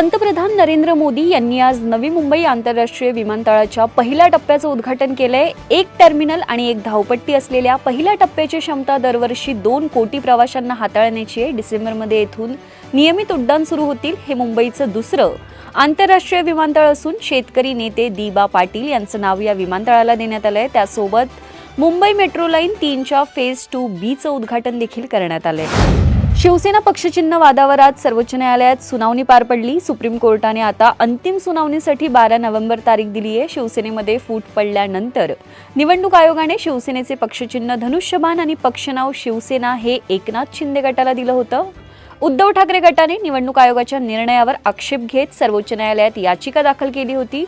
पंतप्रधान नरेंद्र मोदी यांनी आज नवी मुंबई आंतरराष्ट्रीय विमानतळाच्या पहिल्या टप्प्याचं उद्घाटन केलंय. एक टर्मिनल आणि एक धावपट्टी असलेल्या पहिल्या टप्प्याची क्षमता दरवर्षी दोन कोटी प्रवाशांना हाताळण्याची आहे. डिसेंबरमध्ये येथून नियमित उड्डाण सुरू होतील हे मुंबईचं दुसरं आंतरराष्ट्रीय विमानतळ असून शेतकरी नेते दिबा पाटील यांचं नाव या विमानतळाला देण्यात आलंय. त्यासोबत मुंबई मेट्रो लाईन तीनच्या फेज टू बीचं उद्घाटन देखील करण्यात आलंय. शिवसेना पक्षचिन्ह वादावर आज सर्वोच्च न्यायालयात सुनावणी पार पडली. सुप्रीम कोर्टाने आता अंतिम सुनावणीसाठी बारा नोव्हेंबर तारीख दिली आहे. शिवसेनेमध्ये फूट पडल्यानंतर निवडणूक आयोगाने शिवसेनेचे पक्षचिन्ह धनुष्यबाण आणि पक्षनाव शिवसेना हे एकनाथ शिंदे गटाला दिलं होतं. उद्धव ठाकरे गटाने निवडणूक आयोगाच्या निर्णयावर आक्षेप घेत सर्वोच्च न्यायालयात याचिका दाखल केली होती.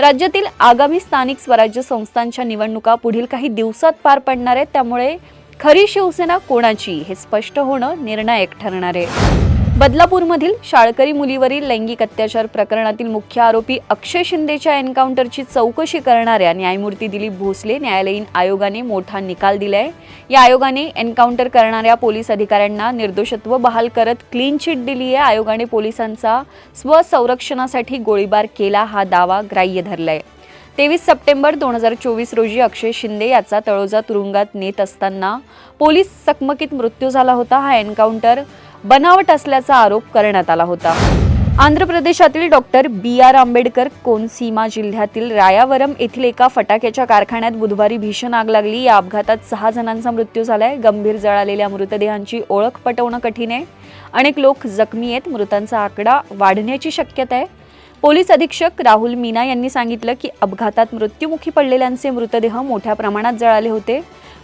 राज्यातील आगामी स्थानिक स्वराज्य संस्थांच्या निवडणुका पुढील काही दिवसात पार पडणार आहेत. त्यामुळे खरी शिवसेना कोणाची हे स्पष्ट होणं निर्णायक ठरणार आहे. बदलापूरमधील शाळकरी मुलीवरील लैंगिक अत्याचार प्रकरणातील मुख्य आरोपी अक्षय शिंदेच्या एन्काउंटरची चौकशी करणाऱ्या न्यायमूर्ती दिलीप भोसले न्यायालयीन आयोगाने मोठा निकाल दिलाय. या आयोगाने एन्काउंटर करणाऱ्या पोलीस अधिकाऱ्यांना निर्दोषत्व बहाल करत क्लीन चिट दिली आहे आयोगाने पोलिसांचा स्वसंरक्षणासाठी गोळीबार केला हा दावा ग्राह्य धरलाय. तेवीस सप्टेंबर दोन हजार चोवीस रोजी अक्षय शिंदे याचा तळोजा तुरुंगात नेत असताना पोलीस चकमकीत मृत्यू झाला होता. हा एन्काउंटर बनावट असल्याचा आरोप करण्यात आला होता. आंध्र प्रदेशातील doctor B R Ambedkar Konaseema जिल्ह्यातील रायावरम येथील एका फटाक्याच्या कारखान्यात बुधवारी भीषण आग लागली. या अपघातात सहा जणांचा मृत्यू झालाय. गंभीर जळालेल्या मृतदेहांची ओळख पटवणं कठीण आहे. अनेक लोक जखमी आहेत. मृतांचा आकडा वाढण्याची शक्यता आहे. पोलीस अधीक्षक राहुल मीना यांनी सांगितलं की अपघातात मृत्युमुखी पडलेल्यांचे मृतदेह मोठ्या प्रमाणात जळाले होते.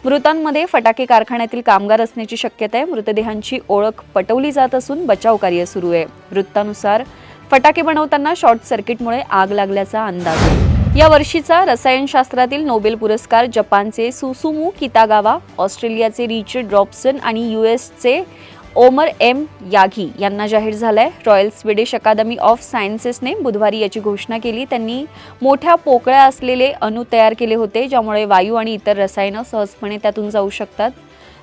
मृतांमध्ये फटाके कारखान्यातील कामगार असण्याची शक्यता आहे. मृतदेहांची ओळख पटवली जात असून बचाव कार्य सुरू आहे. वृत्तानुसार फटाके बनवताना शॉर्ट सर्किटमुळे आग लागल्याचा अंदाज आहे. या वर्षीचा रसायनशास्त्रातील नोबेल पुरस्कार जपानचे सुसुमू कितागावा ऑस्ट्रेलियाचे रिचर्ड रॉबसन आणि यूएसचे ओमर एम याघी यांना जाहीर झालाय. रॉयल स्वीडिश अकादमी ऑफ सायन्सेसने बुधवारी याची घोषणा केली. त्यांनी मोठ्या पोकळ्या असलेले अणू तयार केले होते ज्यामुळे वायू आणि इतर रसायनं सहजपणे त्यातून जाऊ शकतात.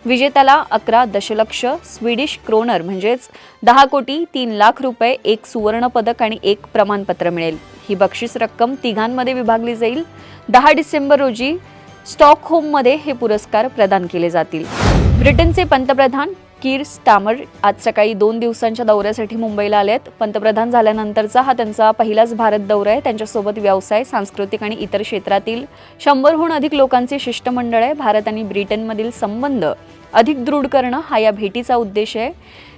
विजेत्याला अकरा दशलक्ष स्वीडिश क्रोनर म्हणजेच दहा कोटी तीन लाख रुपये एक सुवर्ण पदक आणि एक प्रमाणपत्र मिळेल. ही बक्षीस रक्कम तिघांमध्ये विभागली जाईल. दहा डिसेंबर रोजी स्टॉकहोममध्ये हे पुरस्कार प्रदान केले जातील. ब्रिटनचे पंतप्रधान कीर स्टामर आज सकाळी दोन दिवसांच्या दौऱ्यासाठी मुंबईला आले आहेत पंतप्रधान झाल्यानंतरचा हा त्यांचा पहिलाच भारत दौरा आहे. त्यांच्यासोबत व्यवसाय सांस्कृतिक आणि इतर क्षेत्रातील शंभरहून अधिक लोकांचे शिष्टमंडळ आहे. भारत आणि ब्रिटनमधील संबंध अधिक दृढ करणं हा या भेटीचा उद्देश आहे.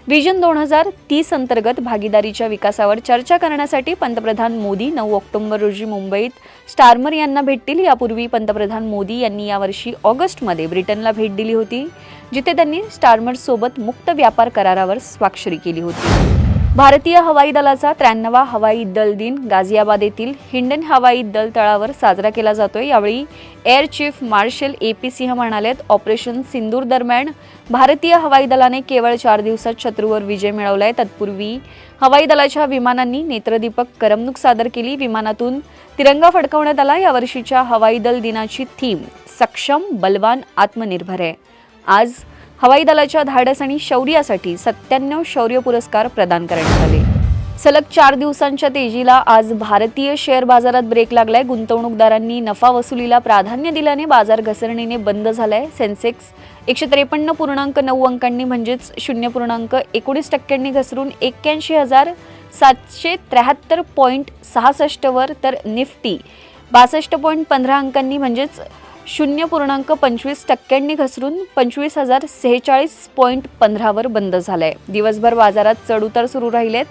व्हिजन दोन हजार तीस अंतर्गत भागीदारीच्या विकासावर चर्चा करण्यासाठी पंतप्रधान मोदी नऊ ऑक्टोबर रोजी मुंबईत स्टार्मर यांना भेटतील यापूर्वी पंतप्रधान मोदी यांनी यावर्षी ऑगस्टमध्ये ब्रिटनला भेट दिली होती जिथे त्यांनी स्टार्मरसोबत मुक्त व्यापार करारावर स्वाक्षरी केली होती. भारतीय हवाई दलाचा त्र्याण्णवा हवाई दल दिन गाझियाबाद येथील हिंडन हवाई दल तळावर साजरा केला जातोय. यावेळी air chief marshal A P Singh म्हणालेत ऑपरेशन सिंदूर दरम्यान भारतीय हवाई दलाने केवळ चार दिवसात शत्रूवर विजय मिळवलाय. तत्पूर्वी हवाई दलाच्या विमानांनी नेत्रदीपक करमणूक सादर केली. विमानातून तिरंगा फडकवण्यात आला. यावर्षीच्या हवाई दल दिनाची थीम सक्षम बलवान आत्मनिर्भर आहे. आज हवाई दलाच्या धाडस आणि शौर्यासाठी सत्त्याण्णव शौर्य पुरस्कार प्रदान करण्यात आले. सलग चार दिवसांच्या तेजीला आज भारतीय शेअर बाजारात ब्रेक लागलाय. गुंतवणूकदारांनी नफा वसुलीला प्राधान्य दिल्याने बाजार घसरणीने बंद झालाय. सेन्सेक्स एकशे त्रेपन्न पूर्णांक नऊ अंकांनी म्हणजेच शून्य पूर्णांक एकोणीस टक्क्यांनी घसरून एक्क्याऐंशी हजार सातशे त्र्याहत्तर पॉईंट सहासष्टवर तर निफ्टी बासष्ट पॉईंट पंधरा अंकांनी म्हणजेच शून्य पूर्णांक पंचवीस टक्क्यांनी घसरून पंचवीस हजार सेहेचाळीस पॉईंट पंधरावर बंद झालाय. दिवसभर बाजारात चढउतार सुरू राहिलेत.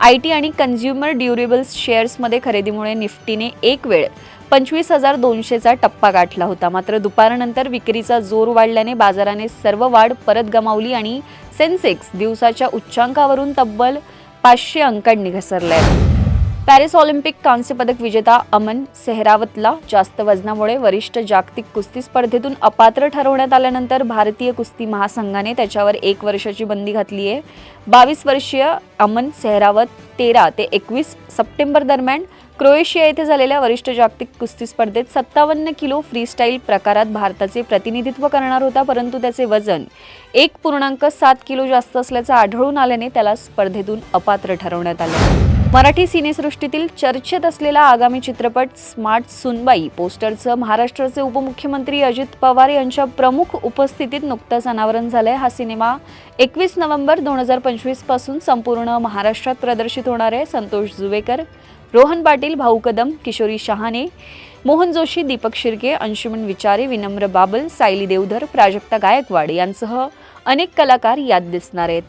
आय टी आणि कन्झ्युमर ड्युरेबल्स शेअर्समध्ये खरेदीमुळे निफ्टीने एक वेळ पंचवीस हजार दोनशेचा टप्पा गाठला होता. मात्र दुपारनंतर विक्रीचा जोर वाढल्याने बाजाराने सर्व वाढ परत गमावली आणि सेन्सेक्स दिवसाच्या उच्चांकावरून तब्बल पाचशे अंकांनी घसरलाय. पॅरिस ऑलिम्पिक कांस्यपदक विजेता अमन सेहरावतला जास्त वजनामुळे वरिष्ठ जागतिक कुस्ती स्पर्धेतून अपात्र ठरवण्यात आल्यानंतर भारतीय कुस्ती महासंघाने त्याच्यावर एक वर्षाची बंदी घातली आहे. बावीस वर्षीय अमन सेहरावत तेरा ते एकवीस सप्टेंबर दरम्यान क्रोएशिया येथे झालेल्या वरिष्ठ जागतिक कुस्ती स्पर्धेत सत्तावन्न किलो फ्रीस्टाईल प्रकारात भारताचे प्रतिनिधित्व करणार होता परंतु त्याचे वजन एक पूर्णांक सात किलो जास्त असल्याचं आढळून आल्याने त्याला स्पर्धेतून अपात्र ठरवण्यात आले. मराठी सिनेसृष्टीतील चर्चेत असलेला आगामी चित्रपट स्मार्ट सुनबाई पोस्टरचं महाराष्ट्राचे उपमुख्यमंत्री अजित पवार यांच्या प्रमुख उपस्थितीत नुकतंच अनावरण झालंय. हा सिनेमा एकवीस नोव्हेंबर दोन हजार पंचवीसपासून संपूर्ण महाराष्ट्रात प्रदर्शित होणार आहे. संतोष जुवेकर रोहन पाटील भाऊ कदम किशोरी शहाणे मोहन जोशी दीपक शिर्के अंशुमन विचारे विनम्र बाबल सायली देवधर प्राजक्ता गायकवाड यांसह अनेक कलाकार यात दिसणार आहेत.